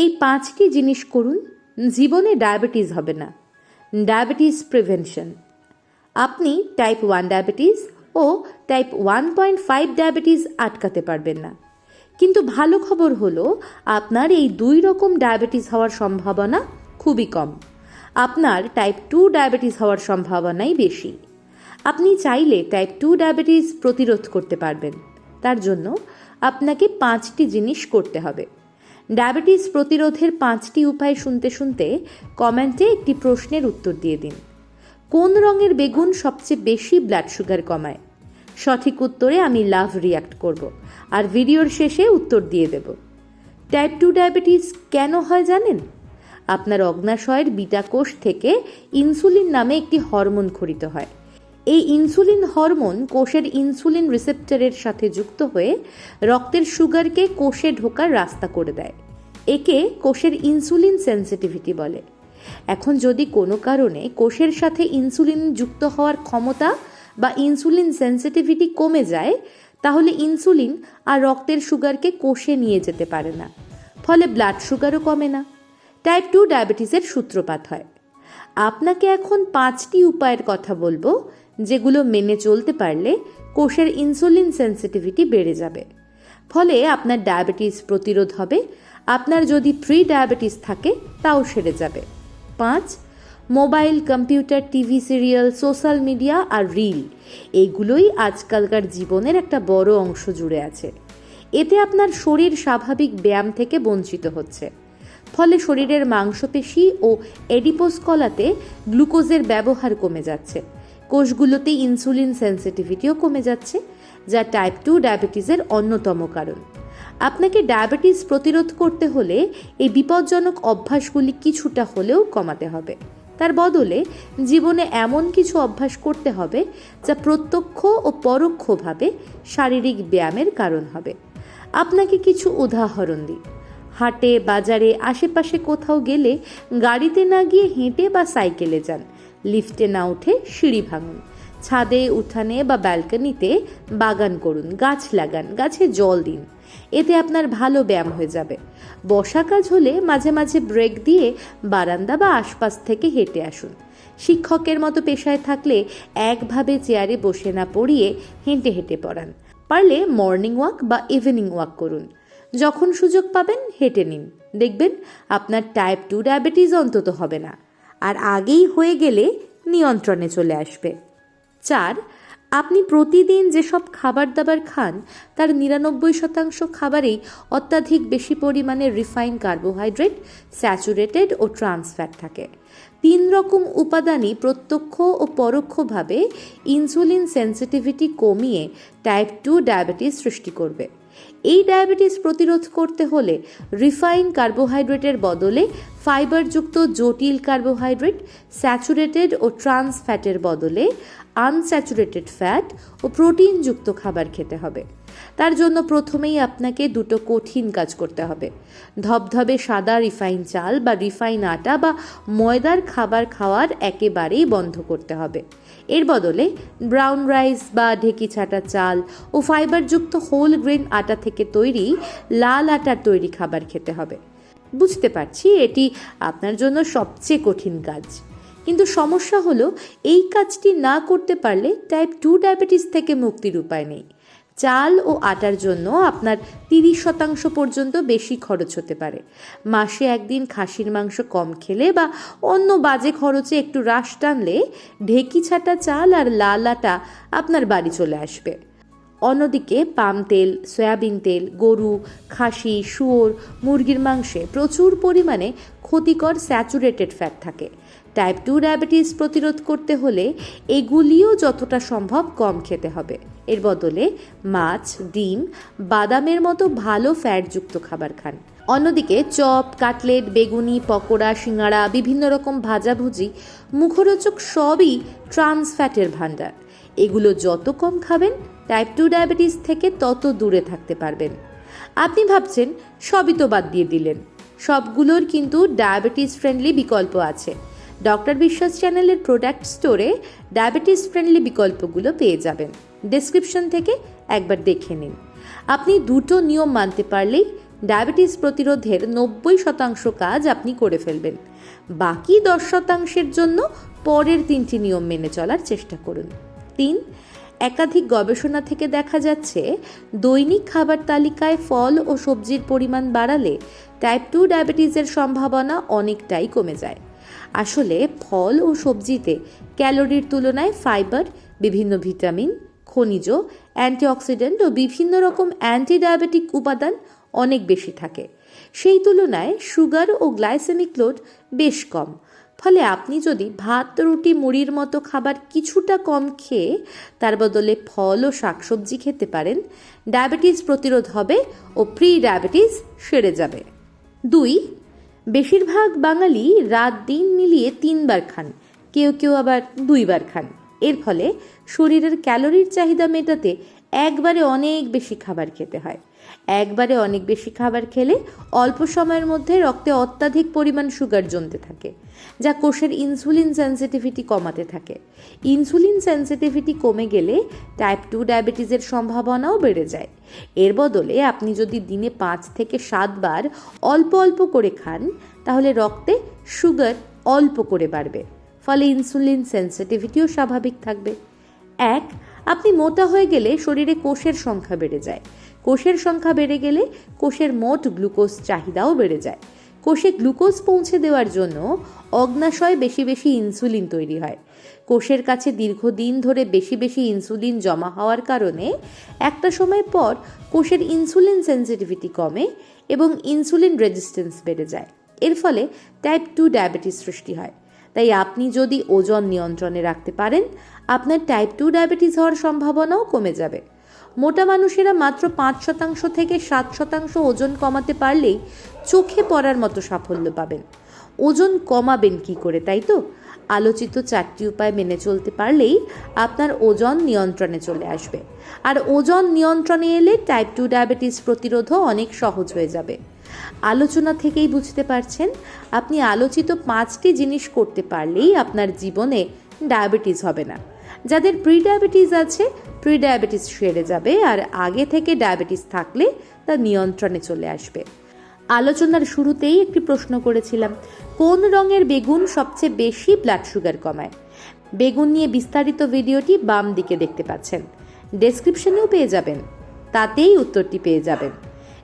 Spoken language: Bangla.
এই পাঁচটি জিনিস করুন, জীবনে ডায়াবেটিস হবে না। Diabetes prevention. আপনি টাইপ ওয়ান ডায়াবেটিস ও type one point five diabetes আটকাতে পারবেন না। কিন্তু ভালো খবর হলো, আপনার এই দুই রকম ডায়াবেটিস হওয়ার সম্ভাবনা খুবই কম। আপনার টাইপ টু ডায়াবেটিস হওয়ার সম্ভাবনাই বেশি। আপনি চাইলে টাইপ টু ডায়াবেটিস প্রতিরোধ করতে পারবেন। তার জন্য আপনাকে পাঁচটি জিনিস করতে হবে। ডায়াবেটিস প্রতিরোধের পাঁচটি উপায় শুনতে শুনতে কমেন্টে একটি প্রশ্নের উত্তর দিয়ে দিন। কোন রঙের বেগুন সবচেয়ে বেশি ব্লাড সুগার কমায়? সঠিক উত্তরে আমি লাভ রিয়াক্ট করব আর ভিডিওর শেষে উত্তর দিয়ে দেব। টাইপ টু ডায়াবেটিস কেন হয় জানেন? আপনার অগ্নাশয়ের বিটা কোষ থেকে ইনসুলিন নামে একটি হরমোন খরিত হয়। এই ইনসুলিন হরমোন কোষের ইনসুলিন রিসেপ্টরের সাথে যুক্ত হয়ে রক্তের সুগারকে কোষে ঢোকার রাস্তা করে দেয়। একে কোষের ইনসুলিন সেন্সিটিভিটি বলে। এখন যদি কোনো কারণে কোষের সাথে ইনসুলিন যুক্ত হওয়ার ক্ষমতা বা ইনসুলিন সেন্সিটিভিটি কমে যায়, তাহলে ইনসুলিন আর রক্তের সুগারকে কোষে নিয়ে যেতে পারে না। ফলে ব্লাড সুগারও কমে না। টাইপ টু ডায়াবেটিসের সূত্রপাত হয়। আপনাকে এখন পাঁচটি উপায়ের কথা বলব। যেগুলো মেনে চলতে পারলে কোষের ইনসুলিন সেন্সিটিভিটি বেড়ে যাবে। ফলে আপনার ডায়াবেটিস প্রতিরোধ হবে, আপনার যদি প্রি ডায়াবেটিস থাকে, তাও সেরে যাবে। পাঁচ mobile computer TV serial social media আর রিল এগুলোই আজকালকার জীবনের একটা বড় অংশ জুড়ে আছে। এতে আপনার শরীর স্বাভাবিক ব্যায়াম থেকে বঞ্চিত হচ্ছে। ফলে শরীরের মাংসপেশি ও এডিপোস কলাতে গ্লুকোজের ব্যবহার কমে যাচ্ছে। কোষগুলোতে ইনসুলিন সেন্সিটিভিটিও কমে যাচ্ছে, যা টাইপ টু ডায়াবেটিসের অন্যতম কারণ। আপনাকে ডায়াবেটিস প্রতিরোধ করতে হলে এই বিপজ্জনক অভ্যাসগুলি কিছুটা হলেও কমাতে হবে। তার বদলে জীবনে এমন কিছু অভ্যাস করতে হবে, যা প্রত্যক্ষ ও পরোক্ষভাবে শারীরিক ব্যায়ামের কারণ হবে। আপনাকে কিছু উদাহরণ দিই। হাটে, বাজারে, আশেপাশে কোথাও গেলে গাড়িতে না গিয়ে হেঁটে বা সাইকেলে যান। লিফটে না উঠে সিঁড়ি ভাঙুন। ছাদে, উঠানে বা ব্যালকনিতে বাগান করুন, গাছ লাগান, গাছে জল দিন। এতে আপনার ভালো ব্যায়াম হয়ে যাবে। বসা কাজ হলে মাঝে মাঝে ব্রেক দিয়ে বারান্দা বা আশপাশ থেকে হেঁটে আসুন। শিক্ষকের মতো পেশায় থাকলে একভাবে চেয়ারে বসে না পড়িয়ে হেঁটে হেঁটে পড়ান। পারলে মর্নিং ওয়াক বা ইভিনিং ওয়াক করুন। যখন সুযোগ পাবেন, হেঁটে নিন। দেখবেন আপনার টাইপ টু ডায়াবেটিস অন্তত হবে না। আর আগেই হয়ে গেলে নিয়ন্ত্রণে চলে আসবে। চার, আপনি প্রতিদিন যেসব খাবার দাবার খান, তার নিরানব্বই শতাংশ খাবারেই অত্যাধিক বেশি পরিমাণে রিফাইন কার্বোহাইড্রেট স্যাচুরেটেড ও ট্রান্সফ্যাট থাকে। তিন রকম উপাদানই প্রত্যক্ষ ও পরোক্ষভাবে ইনসুলিন সেন্সিটিভিটি কমিয়ে টাইপ টু ডায়াবেটিস সৃষ্টি করবে। এই ডায়াবেটিস প্রতিরোধ করতে হলে রিফাইন কার্বোহাইড্রেটের বদলে ফাইবারযুক্ত জটিল কার্বোহাইড্রেট, স্যাচুরেটেড ও ট্রান্স ফ্যাটের বদলে আনস্যাচুরেটেড ফ্যাট ও প্রোটিনযুক্ত খাবার খেতে হবে। তার জন্য প্রথমেই আপনাকে দুটো কঠিন কাজ করতে হবে। ধবধবে সাদা রিফাইন চাল বা রিফাইন আটা বা ময়দার খাবার খাওয়ার একেবারেই বন্ধ করতে হবে। এর বদলে ব্রাউন রাইস বা ঢেকি ছাটা চাল ও ফাইবারযুক্ত হোল গ্রেন আটা থেকে তৈরি লাল আটার তৈরি খাবার খেতে হবে। বুঝতে পারছি এটি আপনার জন্য সবচেয়ে কঠিন কাজ। কিন্তু সমস্যা হলো, এই কাজটি না করতে পারলে টাইপ টু ডায়াবেটিস থেকে মুক্তির উপায় নেই। চাল ও আটার জন্য আপনার তিরিশ শতাংশ পর্যন্ত বেশি খরচ হতে পারে। মাসে একদিন খাসির মাংস কম খেলে বা অন্য বাজে খরচে একটু হ্রাস টানলে ঢেকি ছাটা চাল আর লাল আটা আপনার বাড়ি চলে আসবে। অন্যদিকে পাম তেল, সয়াবিন তেল, গরু, খাসি, শুয়োর, মুরগির মাংসে প্রচুর পরিমাণে ক্ষতিকর স্যাচুরেটেড ফ্যাট থাকে। টাইপ টু ডায়াবেটিস প্রতিরোধ করতে হলে এগুলিও যতটা সম্ভব কম খেতে হবে। এর বদলে মাছ, ডিম, বাদামের মতো ভালো ফ্যাটযুক্ত খাবার খান। অন্যদিকে চপ, কাটলেট, বেগুনি, পকোড়া, সিঙ্গাড়া, বিভিন্ন রকম ভাজাভুজি মুখরোচক সবই ট্রান্স ফ্যাটের ভাণ্ডার। এগুলো যত কম খাবেন টাইপ টু ডায়াবেটিস থেকে তত দূরে থাকতে পারবেন। আপনি ভাবছেন, সবই তো বাদ দিয়ে দিলেন। সবগুলোর কিন্তু ডায়াবেটিস ফ্রেন্ডলি বিকল্প আছে। ডক্টর বিশ্বাস চ্যানেলের প্রোডাক্ট স্টোরে ডায়াবেটিস ফ্রেন্ডলি বিকল্পগুলো পেয়ে যাবেন। ডেসক্রিপশন থেকে একবার দেখে নিন। আপনি দুটো নিয়ম মানতে পারলেই ডায়াবেটিস প্রতিরোধের নব্বই শতাংশ কাজ আপনি করে ফেলবেন। বাকি দশ শতাংশের জন্য পরের তিনটি নিয়ম মেনে চলার চেষ্টা করুন। তিন একাধিক গবেষণা থেকে দেখা যাচ্ছে, দৈনিক খাবার তালিকায় ফল ও সবজির পরিমাণ বাড়ালে টাইপ টু ডায়াবেটিসের সম্ভাবনা অনেকটাই কমে যায়। আসলে ফল ও সবজিতে ক্যালোরির তুলনায় ফাইবার বিভিন্ন ভিটামিন, খনিজ, অ্যান্টিঅক্সিডেন্ট ও বিভিন্ন রকম অ্যান্টি ডায়াবেটিক উপাদান অনেক বেশি থাকে। সেই তুলনায় সুগার ও গ্লাইসেমিক লোড বেশ কম। ফলে আপনি যদি ভাত, রুটি, মুড়ির মতো খাবার কিছুটা কম খেয়ে তার বদলে ফল ও শাকসবজি খেতে পারেন, ডায়াবেটিস প্রতিরোধ হবে ও প্রি ডায়াবেটিস সেরে যাবে। দুই, বেশিরভাগ বাঙালি রাত দিন মিলিয়ে তিনবার খান, কেউ কেউ আবার দুইবার খান। এর ফলে শরীরের ক্যালোরির চাহিদা মেটাতে একবারে অনেক বেশি খাবার খেতে হয়। একবারে অনেক বেশি খাবার খেলে অল্প সময়ের মধ্যে রক্তে অত্যাধিক পরিমাণ সুগার জমতে থাকে, যা কোষের ইনসুলিন সেন্সিটিভিটি কমাতে থাকে। ইনসুলিন সেন্সিটিভিটি কমে গেলে টাইপ টু ডায়াবেটিসের সম্ভাবনাও বেড়ে যায়। এর বদলে আপনি যদি দিনে পাঁচ থেকে সাতবার অল্প অল্প করে খান, তাহলে রক্তে সুগার অল্প করে বাড়বে, ফলে ইনসুলিন সেন্সিটিভিটিও স্বাভাবিক থাকবে। এক আপনি মোটা হয়ে গেলে শরীরে কোষের সংখ্যা বেড়ে যায়। কোষের সংখ্যা বেড়ে গেলে কোষের মোট গ্লুকোজ চাহিদাও বেড়ে যায়। কোষে গ্লুকোজ পৌঁছে দেওয়ার জন্য অগ্নাশয় বেশি বেশি ইনসুলিন তৈরি হয়। কোষের কাছে দীর্ঘদিন ধরে বেশি বেশি ইনসুলিন জমা হওয়ার কারণে একটা সময় পর কোষের ইনসুলিন সেন্সিটিভিটি কমে এবং ইনসুলিন রেজিস্ট্যান্স বেড়ে যায়। এর ফলে টাইপ টু ডায়াবেটিস সৃষ্টি হয়। তাই আপনি যদি ওজন নিয়ন্ত্রণে রাখতে পারেন, আপনার টাইপ টু ডায়াবেটিস হওয়ার সম্ভাবনাও কমে যাবে। মোটা মানুষেরা মাত্র পাঁচ শতাংশ থেকে সাত শতাংশ ওজন কমাতে পারলেই চোখে পড়ার মতো সাফল্য পাবেন। ওজন কমাবেন কি করে, তাই তো? আলোচিত চারটি উপায় মেনে চলতে পারলেই আপনার ওজন নিয়ন্ত্রণে চলে আসবে। আর ওজন নিয়ন্ত্রণে এলে টাইপ টু ডায়াবেটিস প্রতিরোধও অনেক সহজ হয়ে যাবে। আলোচনা থেকেই বুঝতে পারছেন, আপনি আলোচিত পাঁচটি জিনিস করতে পারলেই আপনার জীবনে ডায়াবেটিস হবে না। যাদের প্রি ডায়াবেটিস আছে প্রি ডায়াবেটিস সেরে যাবে আর আগে থেকে ডায়াবেটিস থাকলে তা নিয়ন্ত্রণে চলে আসবে। আলোচনার শুরুতেই একটি প্রশ্ন করেছিলাম, কোন রঙের বেগুন সবচেয়ে বেশি ব্লাড সুগার কমায়? বেগুন নিয়ে বিস্তারিত ভিডিওটি বাম দিকে দেখতে পাচ্ছেন। ডেসক্রিপশনেও পেয়ে যাবেন, তাতেই উত্তরটি পেয়ে যাবেন।